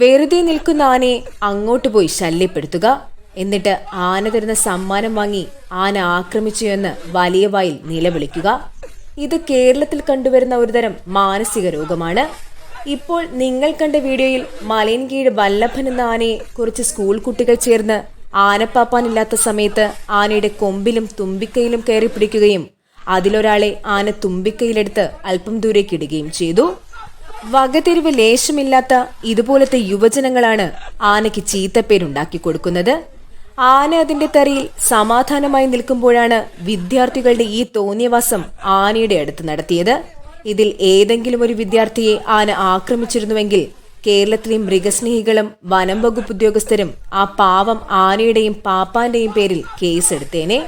വെറുതെ നിൽക്കുന്ന ആനയെ അങ്ങോട്ട് പോയി ശല്യപ്പെടുത്തുക. എന്നിട്ട് ആന തരുന്ന സമ്മാനം വാങ്ങി ആന ആക്രമിച്ചു എന്ന് വലിയ വായിൽ നിലവിളിക്കുക. ഇത് കേരളത്തിൽ കണ്ടുവരുന്ന ഒരുതരം മാനസിക രോഗമാണ്. ഇപ്പോൾ നിങ്ങൾ കണ്ട വീഡിയോയിൽ മലയൻകീഴ് വല്ലഭൻ എന്ന ആനയെ കുറച്ച് സ്കൂൾ കുട്ടികൾ ചേർന്ന് ആനപ്പാപ്പാനില്ലാത്ത സമയത്ത് ആനയുടെ കൊമ്പിലും തുമ്പിക്കൈയിലും കയറി പിടിക്കുകയും അതിലൊരാളെ ആന തുമ്പിക്കൈയിലെടുത്ത് അല്പം ദൂരേക്കിടുകയും ചെയ്തു. വകതിരിവ് ലേശമില്ലാത്ത ഇതുപോലത്തെ യുവജനങ്ങളാണ് ആനയ്ക്ക് ചീത്തപ്പേരുണ്ടാക്കി കൊടുക്കുന്നത്. ആന അതിന്റെ തറിയിൽ സമാധാനമായി നിൽക്കുമ്പോഴാണ് വിദ്യാർത്ഥികളുടെ ഈ തോന്നിയവാസം ആനയുടെ അടുത്ത് നടത്തിയത്. ഇതിൽ ഏതെങ്കിലും ഒരു വിദ്യാർത്ഥിയെ ആന ആക്രമിച്ചിരുന്നുവെങ്കിൽ കേരളത്തിലെ മൃഗസ്നേഹികളും വനം വകുപ്പ് ഉദ്യോഗസ്ഥരും ആ പാവം ആനയുടെയും പാപ്പാന്റെയും പേരിൽ കേസെടുത്തേനെ.